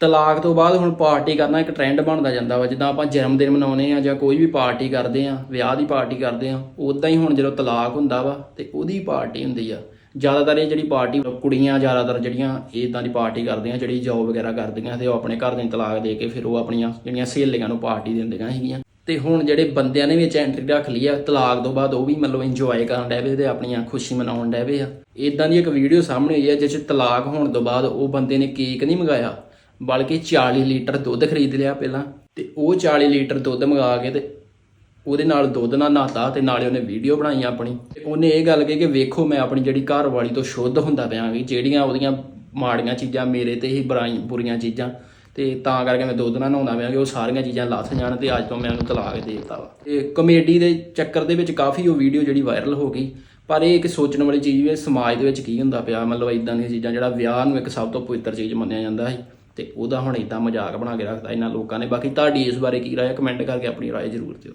ਤਲਾਕ ਤੋਂ ਬਾਅਦ ਹੁਣ ਪਾਰਟੀ ਕਰਨਾ ਇੱਕ ਟ੍ਰੈਂਡ ਬਣਦਾ ਜਾਂਦਾ ਵਾ, ਜਿੱਦਾਂ ਆਪਾਂ ਜਨਮ ਦਿਨ ਮਨਾਉਨੇ ਆ ਜਾਂ ਕੋਈ ਵੀ ਪਾਰਟੀ ਕਰਦੇ ਆ, ਵਿਆਹ ਦੀ ਪਾਰਟੀ ਕਰਦੇ ਆ ਉਦਾਂ ਹੀ ਹੁਣ ਜਦੋਂ ਤਲਾਕ ਹੁੰਦਾ ਵਾ ਤੇ ਉਹਦੀ ਪਾਰਟੀ ਹੁੰਦੀ ਆ। ਜ਼ਿਆਦਾਤਰ ਇਹ ਜਿਹੜੀ ਪਾਰਟੀ, ਕੁੜੀਆਂ ਜ਼ਿਆਦਾਤਰ ਜਿਹੜੀਆਂ ਇਦਾਂ ਦੀ ਪਾਰਟੀ ਕਰਦੀਆਂ ਜਿਹੜੀ ਜੌਬ ਵਗੈਰਾ ਕਰਦੀਆਂ ਤੇ ਉਹ ਆਪਣੇ ਘਰ ਦੇ ਤਲਾਕ ਦੇ ਕੇ ਫਿਰ ਉਹ ਆਪਣੀਆਂ ਜਿਹੜੀਆਂ ਸਹੇਲੀਆਂ ਨੂੰ ਪਾਰਟੀ ਦਿੰਦੀਆਂ ਹੈਗੀਆਂ ਤੇ ਹੁਣ ਜਿਹੜੇ ਬੰਦਿਆਂ ਨੇ ਵਿੱਚ ਐਂਟਰੀ ਰੱਖ ਲਈ ਆ, ਤਲਾਕ ਤੋਂ ਬਾਅਦ ਉਹ ਵੀ ਮਤਲਬ ਇੰਜੋਏ ਕਰਨ ਡੈ ਪਏ ਤੇ ਆਪਣੀਆਂ ਖੁਸ਼ੀ ਮਨਾਉਣ ਡੈ ਪਏ ਆ। ਇਦਾਂ ਦੀ ਇੱਕ ਵੀਡੀਓ ਸਾਹਮਣੇ ਆਈ ਆ, ਜਿਸ 'ਚ ਤਲਾਕ ਹੋਣ ਤੋਂ ਬਾਅਦ ਉਹ ਬੰਦੇ ਨੇ ਕੇਕ ਨਹੀਂ ਮੰਗਾਇਆ। ਬਲਕਿ 40 ਲੀਟਰ ਦੁੱਧ ਖਰੀਦ ਲਿਆ ਪਹਿਲਾਂ ਤੇ ਉਹ 40 ਲੀਟਰ ਦੁੱਧ ਮੰਗਾ ਕੇ ਤੇ ਉਹਦੇ ਨਾਲ ਦੁੱਧ ਨਾਲ ਨਹਾਤਾ ਤੇ ਨਾਲੇ ਉਹਨੇ ਵੀਡੀਓ ਬਣਾਈ ਆਪਣੀ। ਤੇ ਉਹਨੇ ਇਹ ਗੱਲ ਕਹੀ ਕਿ ਵੇਖੋ ਮੈਂ ਆਪਣੀ ਜਿਹੜੀ ਘਰ ਵਾਲੀ ਤੋਂ ਸ਼ੁੱਧ ਹੁੰਦਾ ਪਿਆ ਵੀ ਜਿਹੜੀਆਂ ਉਹਦੀਆਂ ਮਾੜੀਆਂ ਚੀਜ਼ਾਂ ਮੇਰੇ ਤੇ ਹੀ ਬੁਰਾਈ ਬੁਰੀਆਂ ਚੀਜ਼ਾਂ ਤੇ ਤਾਂ ਕਰਕੇ ਮੈਂ ਦੁੱਧ ਨਾਲ ਨਹਾਉਂਦਾ ਪਿਆ ਕਿ ਉਹ ਸਾਰੀਆਂ ਚੀਜ਼ਾਂ ਲੱਥ ਜਾਣ ਤੇ ਅੱਜ ਤੋਂ ਮੈਂ ਉਹਨੂੰ ਤਲਾਕ ਦੇ ਦਿੱਤਾ ਵਾ। ਤੇ ਕਮੇਡੀ ਦੇ ਚੱਕਰ ਦੇ ਵਿੱਚ ਕਾਫੀ ਉਹ ਵੀਡੀਓ ਜਿਹੜੀ ਵਾਇਰਲ ਹੋ ਗਈ, ਪਰ ਇਹ ਇੱਕ ਸੋਚਣ ਵਾਲੀ ਚੀਜ਼ ਵੀ ਸਮਾਜ ਦੇ ਵਿੱਚ ਕੀ ਹੁੰਦਾ ਪਿਆ, ਮਤਲਬ ਇਦਾਂ ਦੀਆਂ ਚੀਜ਼ਾਂ ਜਿਹੜਾ ਵਿਆਹ ਨੂੰ ਇੱਕ ਸਭ ਤੋਂ ਪਵਿੱਤਰ ਚੀਜ਼ ਮੰਨਿਆ ਜਾਂਦਾ ਸੀ। ਤੇ ਉਹਦਾ ਹੁਣ ਇਦਾਂ ਮਜ਼ਾਕ ਬਣਾ ਕੇ ਰੱਖਦਾ ਇਹਨਾਂ ਲੋਕਾਂ ਨੇ। ਬਾਕੀ ਤੁਹਾਡੀ ਇਸ ਬਾਰੇ ਕੀ ਰਾਏ ਕਮੈਂਟ ਕਰਕੇ ਆਪਣੀ ਰਾਏ ਜ਼ਰੂਰ ਦਿਓ।